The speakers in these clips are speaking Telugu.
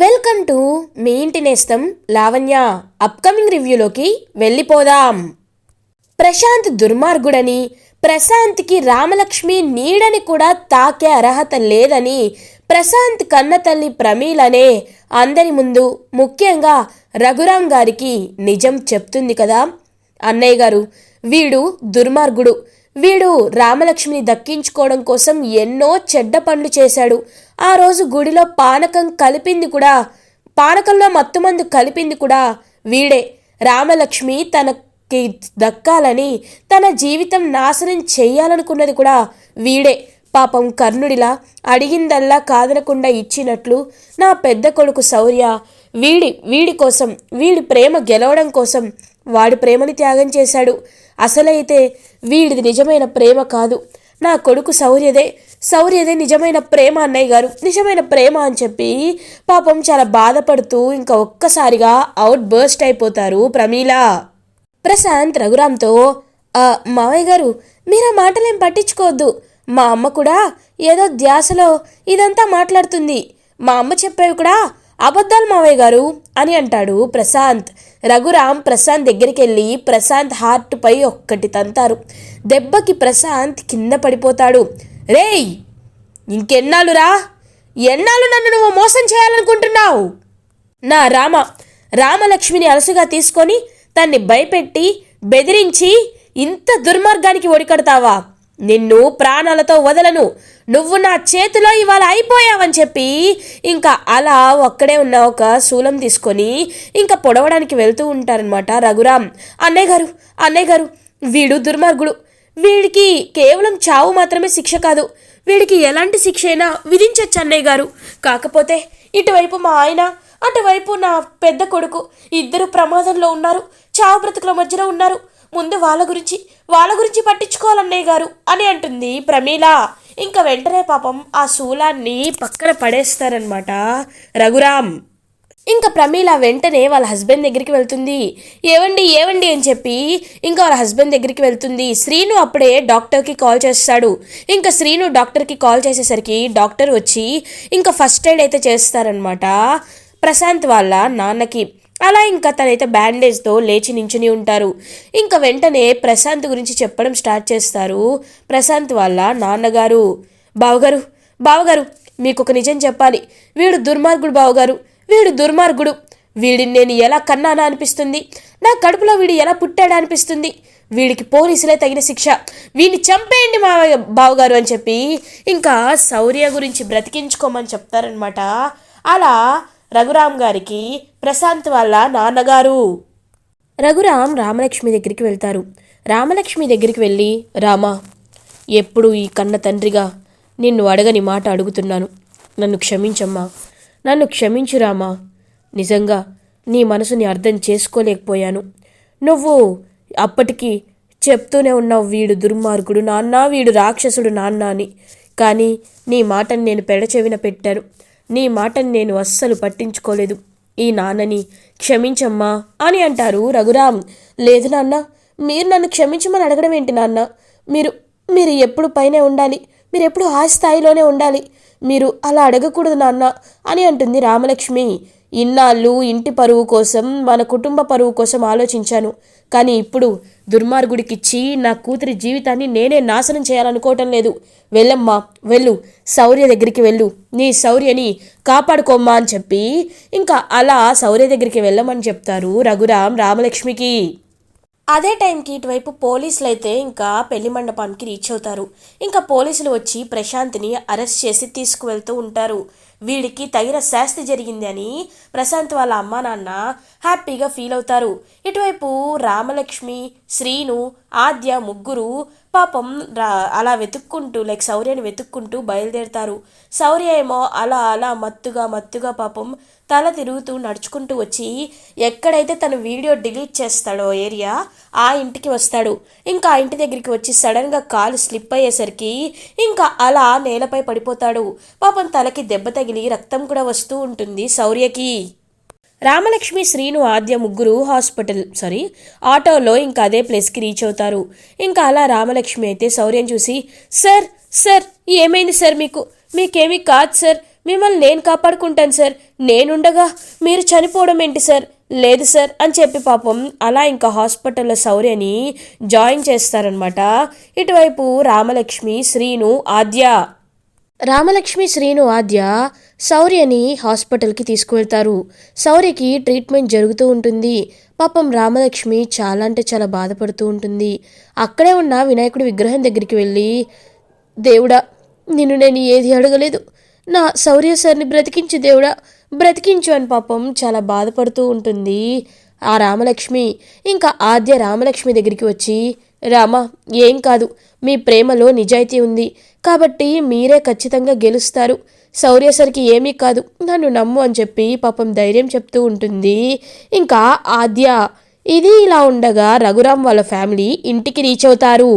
వెల్కమ్ టు మీ ఇంటి నేస్తం లావణ్య అప్కమింగ్ రివ్యూలోకి వెళ్ళిపోదాం. ప్రశాంత్ దుర్మార్గుడని ప్రశాంత్కి రామలక్ష్మి నీడని కూడా తాకే అర్హత లేదని ప్రశాంత్ కన్నతల్లి ప్రమీలనే అందరి ముందు ముఖ్యంగా రఘురాం గారికి నిజం చెప్తుంది కదా. అన్నయ్య గారు వీడు దుర్మార్గుడు. వీడు రామలక్ష్మిని దక్కించుకోవడం కోసం ఎన్నో చెడ్డ పనులు చేశాడు. ఆ రోజు గుడిలో పానకం కలిపింది కూడా పానకంలో మత్తుమందు కలిపింది కూడా వీడే. రామలక్ష్మి తనకి దక్కాలని తన జీవితం నాశనం చేయాలనుకున్నది కూడా వీడే. పాపం కర్ణుడిలా అడిగిందల్లా కాదనకుండా ఇచ్చినట్లు నా పెద్ద కొడుకు శౌర్య వీడి వీడి కోసం వీడి ప్రేమ గెలవడం కోసం వాడి ప్రేమని త్యాగం చేశాడు. అసలైతే వీడిది నిజమైన ప్రేమ కాదు. నా కొడుకు శౌర్యదే శౌర్యదే నిజమైన ప్రేమ అన్నయ్య గారు. నిజమైన ప్రేమ అని చెప్పి పాపం చాలా బాధపడుతూ ఇంకా ఒక్కసారిగా అవుట్ బర్స్ట్ అయిపోతారు ప్రమీల. ప్రశాంత్ రఘురామ్తో మావయ్య గారు మీరు ఆ మాటలేం పట్టించుకోవద్దు. మా అమ్మ కూడా ఏదో ధ్యాసలో ఇదంతా మాట్లాడుతుంది. మా అమ్మ చెప్పేవి కూడా అబద్ధాలు మావయ్య గారు అని అంటాడు ప్రశాంత్. రఘురామ్ ప్రశాంత్ దగ్గరికి వెళ్ళి ప్రశాంత్ హార్ట్పై ఒక్కటి తంతారు. దెబ్బకి ప్రశాంత్ కింద పడిపోతాడు. రేయ్! ఇంకెన్నాళ్ళురా? ఎన్నాళ్ళు నన్ను నువ్వు మోసం చేయాలనుకుంటున్నావు? నా రామ రామలక్ష్మిని అలసుగా తీసుకొని తన్ని భయపెట్టి బెదిరించి ఇంత దుర్మార్గానికి ఒడికడతావా? నిన్ను ప్రాణాలతో వదలను. నువ్వు నా చేతిలో ఇవాళ అయిపోయావని చెప్పి ఇంకా అలా ఒక్కడే ఉన్న ఒక శూలం తీసుకొని ఇంకా పొడవడానికి వెళ్తూ ఉంటారనమాట రఘురామ్. అన్నయ్య గారు అన్నయ్య గారు వీడు దుర్మార్గుడు. వీడికి కేవలం చావు మాత్రమే శిక్ష కాదు. వీడికి ఎలాంటి శిక్ష అయినా విధించచ్చు అన్నయ్య గారు. కాకపోతే ఇటువైపు మా ఆయన అటువైపు నా పెద్ద కొడుకు ఇద్దరు ప్రమాదంలో ఉన్నారు. చావు బ్రతుకుల మధ్యలో ఉన్నారు. ముందు వాళ్ళ గురించి వాళ్ళ గురించి పట్టించుకోవాలన్నయ్య గారు అని అంటుంది ప్రమీల. ఇంకా వెంటనే పాపం ఆ శూలాన్ని పక్కన పడేస్తారనమాట రఘురామ్. ఇంకా ప్రమీల వెంటనే వాళ్ళ హస్బెండ్ దగ్గరికి వెళ్తుంది. ఏవండి ఏవండి అని చెప్పి ఇంకా వాళ్ళ హస్బెండ్ దగ్గరికి వెళ్తుంది. శ్రీను అప్పుడే డాక్టర్కి కాల్ చేస్తాడు. ఇంకా శ్రీను డాక్టర్కి కాల్ చేసేసరికి డాక్టర్ వచ్చి ఇంకా ఫస్ట్ ఎయిడ్ అయితే చేస్తారనమాట ప్రశాంత్ వాళ్ళ నాన్నకి. అలా ఇంకా తనైతే బ్యాండేజ్తో లేచి నించుని ఉంటారు. ఇంకా వెంటనే ప్రశాంత్ గురించి చెప్పడం స్టార్ట్ చేస్తారు. ప్రశాంత్ వాళ్ళ నాన్నగారు. బావగారు బావగారు మీకు ఒక నిజం చెప్పాలి. వీడు దుర్మార్గుడు బావగారు. వీడు దుర్మార్గుడు. వీడిని నేను ఎలా కన్నానా అనిపిస్తుంది? నా కడుపులో వీడు ఎలా పుట్టాడా అనిపిస్తుంది? వీడికి పోలీసులే తగిన శిక్ష. వీడిని చంపేయండి మా బావగారు అని చెప్పి ఇంకా శౌర్య గురించి బ్రతికించుకోమని చెప్తారనమాట అలా రఘురామ్ గారికి ప్రశాంత్ వాళ్ళ నాన్నగారు. రఘురామ్ రామలక్ష్మి దగ్గరికి వెళ్తారు. రామలక్ష్మి దగ్గరికి వెళ్ళి రామా ఎప్పుడు ఈ కన్న తండ్రిగా నిన్ను అడగని మాట అడుగుతున్నాను. నన్ను క్షమించమ్మా. నన్ను క్షమించు రామా. నిజంగా నీ మనసుని అర్థం చేసుకోలేకపోయాను. నువ్వు అప్పటికి చెప్తూనే ఉన్నావు వీడు దుర్మార్గుడు నాన్న వీడు రాక్షసుడు నాన్న అని. కానీ నీ మాటని నేను పెడచెవిన పెట్టాను. నీ మాటని నేను అస్సలు పట్టించుకోలేదు. ఈ నాన్నని క్షమించమ్మా అని అంటారు రఘురామ్. లేదు నాన్న మీరు నన్ను క్షమించమని అడగడం ఏంటి నాన్న? మీరు మీరు ఎప్పుడు పైనే ఉండాలి మీరు ఎప్పుడు ఆ స్థాయిలోనే ఉండాలి. మీరు అలా అడగకూడదు నాన్న అని అంటుంది రామలక్ష్మి. ఇన్నాళ్ళు ఇంటి పరువు కోసం మన కుటుంబ పరువు కోసం ఆలోచించాను. కానీ ఇప్పుడు దుర్మార్గుడికిచ్చి నా కూతురి జీవితాన్ని నేనే నాశనం చేయాలనుకోవటం లేదు. వెళ్ళమ్మా వెళ్ళు. శౌర్య దగ్గరికి వెళ్ళు. నీ శౌర్యని కాపాడుకోమ్మా అని చెప్పి ఇంకా అలా శౌర్య దగ్గరికి వెళ్ళమని చెప్తారు రఘురామ్ రామలక్ష్మికి. అదే టైంకి ఇటువైపు పోలీసులు అయితే ఇంకా పెళ్ళి మండపానికి రీచ్ అవుతారు. ఇంకా పోలీసులు వచ్చి ప్రశాంత్ని అరెస్ట్ చేసి తీసుకువెళ్తూ ఉంటారు. వీడికి తగిన శాస్తి జరిగింది అని ప్రశాంత్ వాళ్ళ అమ్మా నాన్న హ్యాపీగా ఫీల్ అవుతారు. ఇటువైపు రామలక్ష్మి శ్రీను ఆద్య ముగ్గురు పాపం రా అలా వెతుక్కుంటూ లైక్ శౌర్యని వెతుక్కుంటూ బయలుదేరుతారు. శౌర్య ఏమో అలా అలా మత్తుగా మత్తుగా పాపం తల తిరుగుతూ నడుచుకుంటూ వచ్చి ఎక్కడైతే తను వీడియో డిలీట్ చేస్తాడో ఏరియా ఆ ఇంటికి వస్తాడు. ఇంకా ఆ ఇంటి దగ్గరికి వచ్చి సడన్గా కాలు స్లిప్ అయ్యేసరికి ఇంకా అలా నేలపై పడిపోతాడు. పాపం తలకి దెబ్బ తగిలి రక్తం కూడా వస్తూ ఉంటుంది శౌర్యకి. రామలక్ష్మి శ్రీను ఆద్య ముగ్గురు హాస్పిటల్ సారీ ఆటోలో ఇంకా అదే ప్లేస్కి రీచ్ అవుతారు. ఇంకా అలా రామలక్ష్మి అయితే శౌర్యం చూసి సార్ సార్ ఏమైంది సార్ మీకు? మీకేమీ కాదు సార్. మిమ్మల్ని నేను కాపాడుకుంటాను సార్. నేనుండగా మీరు చనిపోవడం ఏంటి సార్? లేదు సార్ అని చెప్పి పాపం అలా ఇంకా హాస్పిటల్లో శౌర్యని జాయిన్ చేస్తారనమాట ఇటువైపు రామలక్ష్మి శ్రీను ఆద్య రామలక్ష్మి శ్రీను ఆద్య శౌర్యని హాస్పిటల్కి తీసుకువెళ్తారు. శౌర్యకి ట్రీట్మెంట్ జరుగుతూ ఉంటుంది. పాపం రామలక్ష్మి చాలా అంటే చాలా బాధపడుతూ ఉంటుంది. అక్కడే ఉన్న వినాయకుడి విగ్రహం దగ్గరికి వెళ్ళి దేవుడా నిన్ను నేను ఏది అడగలేదు? నా శౌర్య సార్ని బ్రతికించు దేవుడా బ్రతికించు అని పాపం చాలా బాధపడుతూ ఉంటుంది ఆ రామలక్ష్మి. ఇంకా ఆద్య రామలక్ష్మి దగ్గరికి వచ్చి రామ ఏం కాదు. మీ ప్రేమలో నిజాయితీ ఉంది. కాబట్టి మీరే ఖచ్చితంగా గెలుస్తారు. శౌర్య సరికి ఏమీ కాదు. నన్ను నమ్ము అని చెప్పి పాపం ధైర్యం చెప్తూ ఉంటుంది. ఇంకా ఆద్య ఇది ఇలా ఉండగా రఘురామ్ వాళ్ళ ఫ్యామిలీ ఇంటికి రీచ్ అవుతారు.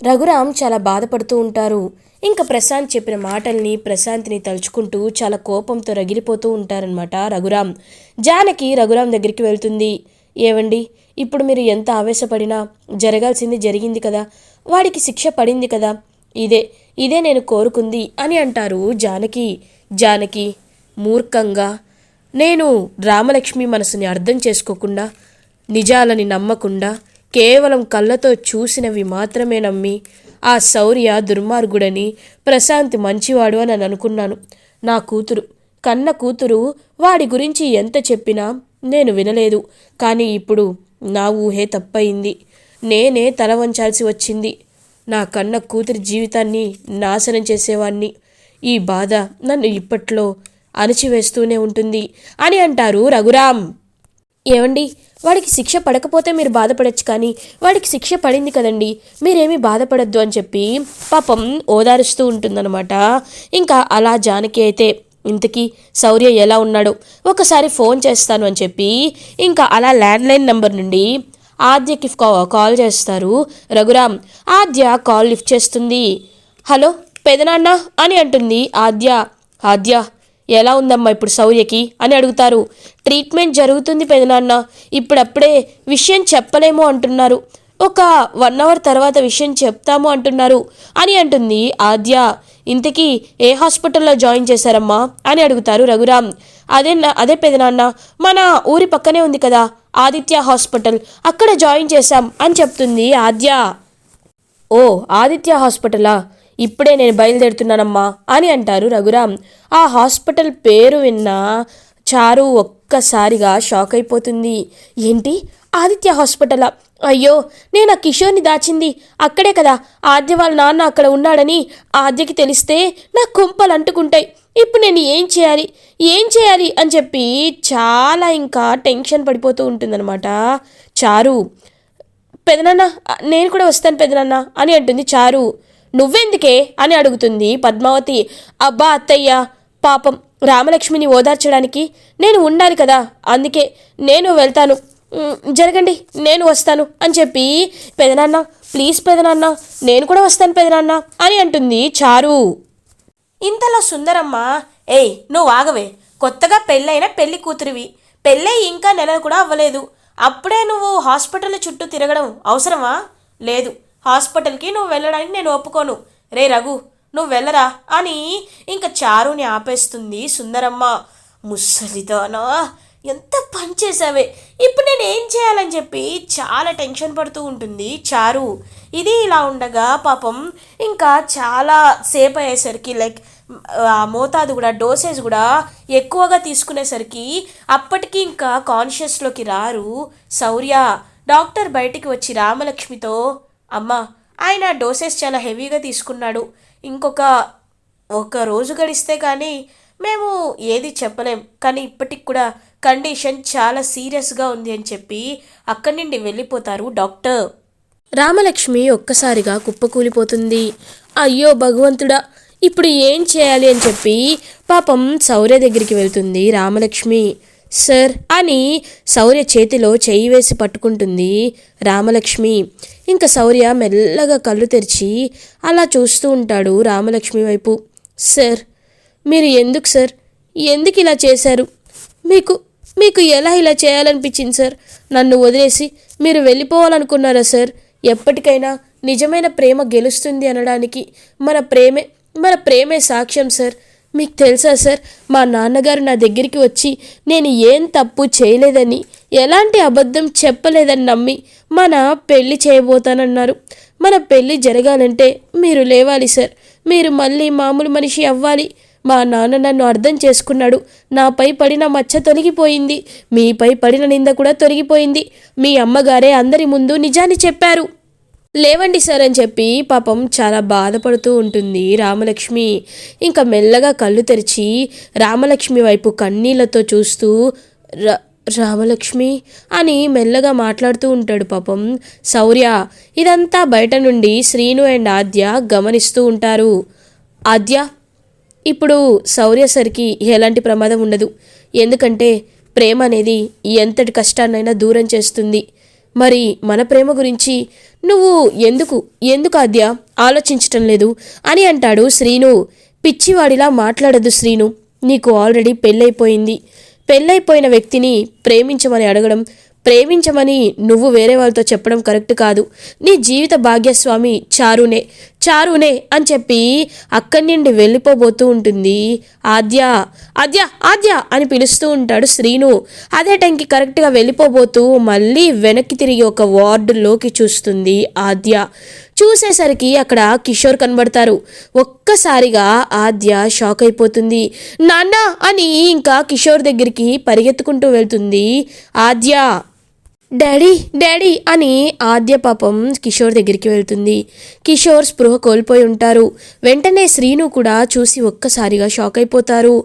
రఘురామ్ చాలా బాధపడుతూ ఉంటారు. ఇంకా ప్రశాంత్ చెప్పిన మాటల్ని ప్రశాంత్ని తలుచుకుంటూ చాలా కోపంతో రగిలిపోతూ ఉంటారనమాట రఘురామ్ జానకి రఘురామ్ దగ్గరికి వెళ్తుంది. ఏవండి ఇప్పుడు మీరు ఎంత ఆవేశపడినా జరగాల్సింది జరిగింది కదా. వాడికి శిక్ష పడింది కదా. ఇదే ఇదే నేను కోరుకుంది అని అంటారు జానకి. జానకి మూర్ఖంగా నేను రామలక్ష్మి మనసుని అర్థం చేసుకోకుండా నిజాలని నమ్మకుండా కేవలం కళ్ళతో చూసినవి మాత్రమే నమ్మి ఆ శౌర్య దుర్మార్గుడని ప్రశాంత్ మంచివాడు అని అనుకున్నాను. నా కూతురు కన్న కూతురు వాడి గురించి ఎంత చెప్పినా నేను వినలేదు. కానీ ఇప్పుడు నా ఊహే తప్పయింది. నేనే తల వంచాల్సి వచ్చింది. నా కన్న కూతురి జీవితాన్ని నాశనం చేసేవాణ్ణి. ఈ బాధ నన్ను ఇప్పట్లో అణచివేస్తూనే ఉంటుంది అని అంటారు రఘురామ్. ఏమండి వాడికి శిక్ష పడకపోతే మీరు బాధపడచ్చు కానీ వాడికి శిక్ష పడింది కదండి. మీరేమీ బాధపడద్దు అని చెప్పి పాపం ఓదారుస్తూ ఉంటుందన్నమాట. ఇంకా అలా జానకి అయితే ఇంతకీ శౌర్య ఎలా ఉన్నాడో? ఒకసారి ఫోన్ చేస్తాను అని చెప్పి ఇంకా అలా ల్యాండ్లైన్ నెంబర్ నుండి ఆద్యకి కాల్ చేస్తారు. రఘురామ్ ఆద్య కాల్ లిఫ్ట్ చేస్తుంది. హలో పెదనాన్న అని అంటుంది ఆద్య. ఆద్య ఎలా ఉందమ్మా ఇప్పుడు శౌర్యకి అని అడుగుతారు. ట్రీట్మెంట్ జరుగుతుంది పెదనాన్న. ఇప్పుడప్పుడే విషయం చెప్పలేము అంటున్నారు. ఒక వన్ అవర్ తర్వాత విషయం చెప్తాము అంటున్నారు అని అంటుంది ఆద్య. ఇంతకీ ఏ హాస్పిటల్లో జాయిన్ చేశారమ్మా అని అడుగుతారు రఘురామ్. అదే నా- అదే పెదనాన్న మన ఊరి పక్కనే ఉంది కదా. ఆదిత్య హాస్పిటల్. అక్కడ జాయిన్ చేశాం అని చెప్తుంది ఆద్య. ఓ ఆదిత్య హాస్పిటలా? ఇప్పుడే నేను బయలుదేరుతున్నానమ్మా అని అంటారు రఘురామ్. ఆ హాస్పిటల్ పేరు విన్నా చారు ఒక్కసారిగా షాక్ అయిపోతుంది. ఏంటి? ఆదిత్య హాస్పిటలా? అయ్యో నేను ఆ కిషోర్ని దాచింది. అక్కడే కదా. ఆద్య వాళ్ళ నాన్న అక్కడ ఉన్నాడని ఆద్యకి తెలిస్తే నా కొంపలు అంటుకుంటాయి. ఇప్పుడు నేను ఏం చేయాలి? ఏం చేయాలి? అని చెప్పి చాలా ఇంకా టెన్షన్ పడిపోతూ ఉంటుందన్నమాట. చారు పెదనాన్న నేను కూడా వస్తాను పెదనాన్న అని అంటుంది చారు. నువ్వెందుకే? అని అడుగుతుంది పద్మావతి. అబ్బా అత్తయ్య పాపం రామలక్ష్మిని ఓదార్చడానికి నేను ఉండాలి కదా అందుకే నేను వెళ్తాను. జరగండి నేను వస్తాను అని చెప్పి పెదనాన్న ప్లీజ్ పెదనాన్న నేను కూడా వస్తాను పెదనాన్న అని అంటుంది చారు. ఇంతలో సుందరమ్మ ఏయ్ నువ్వు ఆగవే. కొత్తగా పెళ్ళైన పెళ్ళి కూతురివి. పెళ్ళై ఇంకా నెలలు కూడా అవ్వలేదు. అప్పుడే నువ్వు హాస్పిటల్ చుట్టూ తిరగడం అవసరమా? లేదు. హాస్పిటల్కి నువ్వు వెళ్ళడానికి నేను ఒప్పుకోను. రే రఘు నువ్వు వెళ్ళరా? అని ఇంకా చారుని ఆపేస్తుంది సుందరమ్మ. ముసలిదానా ఎంత పని చేసావే ఇప్పుడు నేను ఏం చేయాలని చెప్పి చాలా టెన్షన్ పడుతూ ఉంటుంది చారు. ఇది ఇలా ఉండగా పాపం ఇంకా చాలా సేపు అయ్యేసరికి లైక్ ఆ మోతాదు కూడా డోసేజ్ కూడా ఎక్కువగా తీసుకునేసరికి అప్పటికి ఇంకా కాన్షియస్లోకి రారు శౌర్య డాక్టర్ బయటికి వచ్చి రామలక్ష్మితో అమ్మ ఆయన డోసెస్ చాలా హెవీగా తీసుకున్నాడు. ఇంకొక ఒక రోజు గడిస్తే కానీ మేము ఏది చెప్పలేం. కానీ ఇప్పటికి కూడా కండిషన్ చాలా సీరియస్గా ఉంది అని చెప్పి అక్కడి నుండి వెళ్ళిపోతారు డాక్టర్. రామలక్ష్మి ఒక్కసారిగా కుప్పకూలిపోతుంది. అయ్యో భగవంతుడా ఇప్పుడు ఏం చేయాలి అని చెప్పి పాపం శౌర్య దగ్గరికి వెళ్తుంది రామలక్ష్మి. సార్ అని శౌర్య చేతిలో చేయి వేసి పట్టుకుంటుంది రామలక్ష్మి. ఇంకా శౌర్య మెల్లగా కళ్ళు తెరిచి అలా చూస్తూ ఉంటాడు రామలక్ష్మి వైపు. సార్ మీరు ఎందుకు సార్? ఎందుకు ఇలా చేశారు? మీకు మీకు ఎలా ఇలా చేయాలనిపించింది సార్? నన్ను వదిలేసి మీరు వెళ్ళిపోవాలనుకున్నారా సార్? ఎప్పటికైనా నిజమైన ప్రేమ గెలుస్తుంది అనడానికి మన ప్రేమే మన ప్రేమే సాక్ష్యం సార్. మీకు తెలుసా సార్? మా నాన్నగారు నా దగ్గరికి వచ్చి నేను ఏం తప్పు చేయలేదని ఎలాంటి అబద్ధం చెప్పలేదని నమ్మి మన పెళ్ళి చేయబోతానన్నారు. మన పెళ్ళి జరగాలంటే మీరు లేవాలి సార్. మీరు మళ్ళీ మామూలు మనిషి అవ్వాలి. మా నాన్న నన్ను అర్థం చేసుకున్నాడు. నాపై పడిన మచ్చ తొలగిపోయింది. మీపై పడిన నింద కూడా తొలగిపోయింది. మీ అమ్మగారే అందరి ముందు నిజాన్ని చెప్పారు. లేవండి సార్ అని చెప్పి పాపం చాలా బాధపడుతూ ఉంటుంది రామలక్ష్మి. ఇంకా మెల్లగా కళ్ళు తెరిచి రామలక్ష్మి వైపు కన్నీళ్ళతో చూస్తూ రా రామలక్ష్మి అని మెల్లగా మాట్లాడుతూ ఉంటాడు పాపం శౌర్య. ఇదంతా బయట నుండి శ్రీను అండ్ ఆద్య గమనిస్తూ ఉంటారు. ఆద్య ఇప్పుడు శౌర్య సరికి ఎలాంటి ప్రమాదం ఉండదు. ఎందుకంటే ప్రేమ అనేది ఎంతటి కష్టాన్నైనా దూరం చేస్తుంది. మరి మన ప్రేమ గురించి నువ్వు ఎందుకు ఎందుకు ఆద్య ఆలోచించటం లేదు అని అంటాడు శ్రీను. పిచ్చివాడిలా మాట్లాడదు శ్రీను. నీకు ఆల్రెడీ పెళ్ళైపోయింది. పెళ్ళైపోయిన వ్యక్తిని ప్రేమించమని అడగడం ప్రేమించమని నువ్వు వేరే వాళ్ళతో చెప్పడం కరెక్ట్ కాదు. నీ జీవిత భాగ్యస్వామి చారునే. చారునే అని చెప్పి అక్కడి నుండి వెళ్ళిపోబోతూ ఉంటుంది. ఆద్య ఆద్య ఆద్య అని పిలుస్తూ ఉంటాడు శ్రీను. అదే టైంకి కరెక్ట్గా వెళ్ళిపోబోతూ మళ్ళీ వెనక్కి తిరిగి ఒక వార్డులోకి చూస్తుంది ఆద్య. చూసేసరికి అక్కడ కిషోర్ కనబడతారు. ఒక్కసారిగా ఆద్య షాక్ అయిపోతుంది. నాన్న అని ఇంకా కిషోర్ దగ్గరికి పరిగెత్తుకుంటూ వెళ్తుంది ఆద్య. డాడీ డాడీ అని ఆద్య పాపం కిషోర్ దగ్గరికి వెళ్తుంది. కిషోర్ స్పృహ కోల్పోయి ఉంటారు. వెంటనే శ్రీను కూడా చూసి ఒక్కసారిగా షాక్ అయిపోతారు.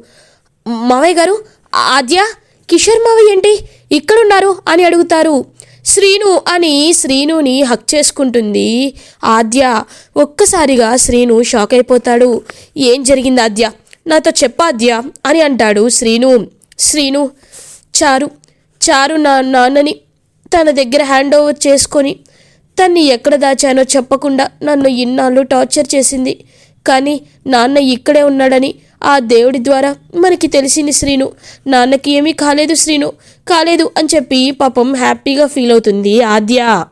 మావయ్య గారు ఆద్య కిషోర్ మావయ్య ఏంటి? ఇక్కడున్నారు? అని అడుగుతారు. శ్రీను అని శ్రీనుని హక్ చేసుకుంటుంది ఆద్య. ఒక్కసారిగా శ్రీను షాక్ అయిపోతాడు. ఏం జరిగింది ఆద్య? నాతో చెప్పాద్య అని అంటాడు శ్రీను. శ్రీను చారు చారు నా నాన్నని తన దగ్గర హ్యాండ్ ఓవర్ చేసుకొని తన్ని ఎక్కడ దాచానో చెప్పకుండా నన్ను ఇన్నాళ్ళు టార్చర్ చేసింది. కానీ నాన్న ఇక్కడే ఉన్నాడని ఆ దేవుడి ద్వారా మనకి తెలిసింది శ్రీను. నాన్నకి ఏమీ కాలేదు శ్రీను. కాలేదు అని చెప్పి పాపం హ్యాపీగా ఫీల్ అవుతుంది ఆద్య.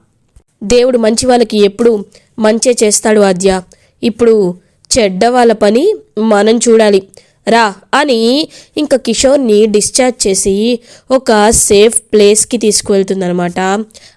దేవుడు మంచి వాళ్ళకి ఎప్పుడు మంచే చేస్తాడు ఆద్య. ఇప్పుడు చెడ్డ వాళ్ళ పని మనం చూడాలి. రా అని ఇంకా కిషోర్ని డిశ్చార్జ్ చేసి ఒక సేఫ్ ప్లేస్కి తీసుకువెళ్తుందనమాట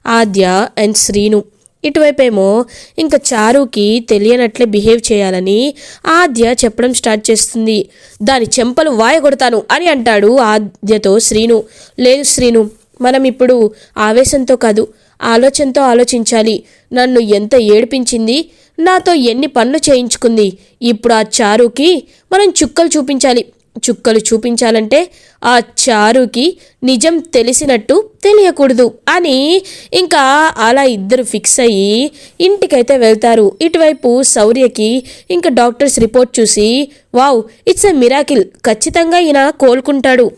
ఆద్య అండ్ శ్రీను. ఇటువైపేమో ఇంకా చారుకి తెలియనట్లే బిహేవ్ చేయాలని ఆద్య చెప్పడం స్టార్ట్ చేస్తుంది. దాని చెంపలు వాయగొడతాను అని అంటాడు ఆద్యతో శ్రీను. లేదు శ్రీను మనం ఇప్పుడు ఆవేశంతో కాదు ఆలోచనతో ఆలోచించాలి. నన్ను ఎంత ఏడిపించింది? నాతో ఎన్ని పనులు చేయించుకుంది? ఇప్పుడు ఆ చారుకి మనం చుక్కలు చూపించాలి. చుక్కలు చూపించాలంటే ఆ చారుకి నిజం తెలిసినట్టు తెలియకూడదు. అని ఇంకా అలా ఇద్దరు ఫిక్స్ అయ్యి ఇంటికైతే వెళ్తారు. ఇటువైపు శౌర్యకి ఇంకా డాక్టర్స్ రిపోర్ట్ చూసి వావ్ ఇట్స్ ఎ మిరాకిల్. ఖచ్చితంగా ఈయన కోలుకుంటాడు.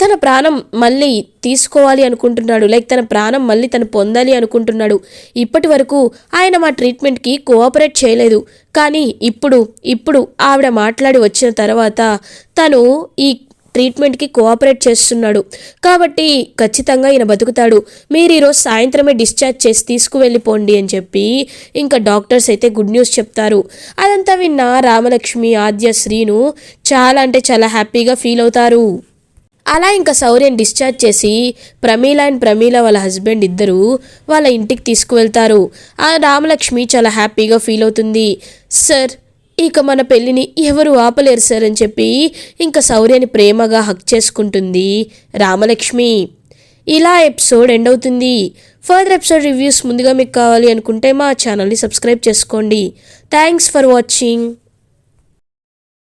తన ప్రాణం మళ్ళీ తీసుకోవాలి అనుకుంటున్నాడు. లైక్ తన ప్రాణం మళ్ళీ తను పొందాలి అనుకుంటున్నాడు. ఇప్పటి వరకు ఆయన మా ట్రీట్మెంట్కి కోఆపరేట్ చేయలేదు. కానీ ఇప్పుడు ఇప్పుడు ఆవిడ మాట్లాడి వచ్చిన తర్వాత తను ఈ ట్రీట్మెంట్కి కోఆపరేట్ చేస్తున్నాడు. కాబట్టి ఖచ్చితంగా ఈయన బతుకుతాడు. మీరు ఈరోజు సాయంత్రమే డిశ్చార్జ్ చేసి తీసుకువెళ్ళిపోండి అని చెప్పి ఇంకా డాక్టర్స్ అయితే గుడ్ న్యూస్ చెప్తారు. అదంతా విన్న రామలక్ష్మి ఆద్య శ్రీను చాలా అంటే చాలా హ్యాపీగా ఫీల్ అవుతారు. అలా ఇంకా సౌర్యని డిశ్చార్జ్ చేసి ప్రమీల అండ్ ప్రమీల వాళ్ళ హస్బెండ్ ఇద్దరు వాళ్ళ ఇంటికి తీసుకువెళ్తారు. ఆ రామలక్ష్మి చాలా హ్యాపీగా ఫీల్ అవుతుంది. సార్ ఇక మన పెళ్ళిని ఎవరు ఆపలేరు సార్ అని చెప్పి ఇంకా సౌర్యని ప్రేమగా హక్ చేసుకుంటుంది రామలక్ష్మి. ఇలా ఎపిసోడ్ ఎండ్ అవుతుంది. ఫర్దర్ ఎపిసోడ్ రివ్యూస్ ముందుగా మీకు కావాలి అనుకుంటే మా ఛానల్ని సబ్స్క్రైబ్ చేసుకోండి. Thanks for watching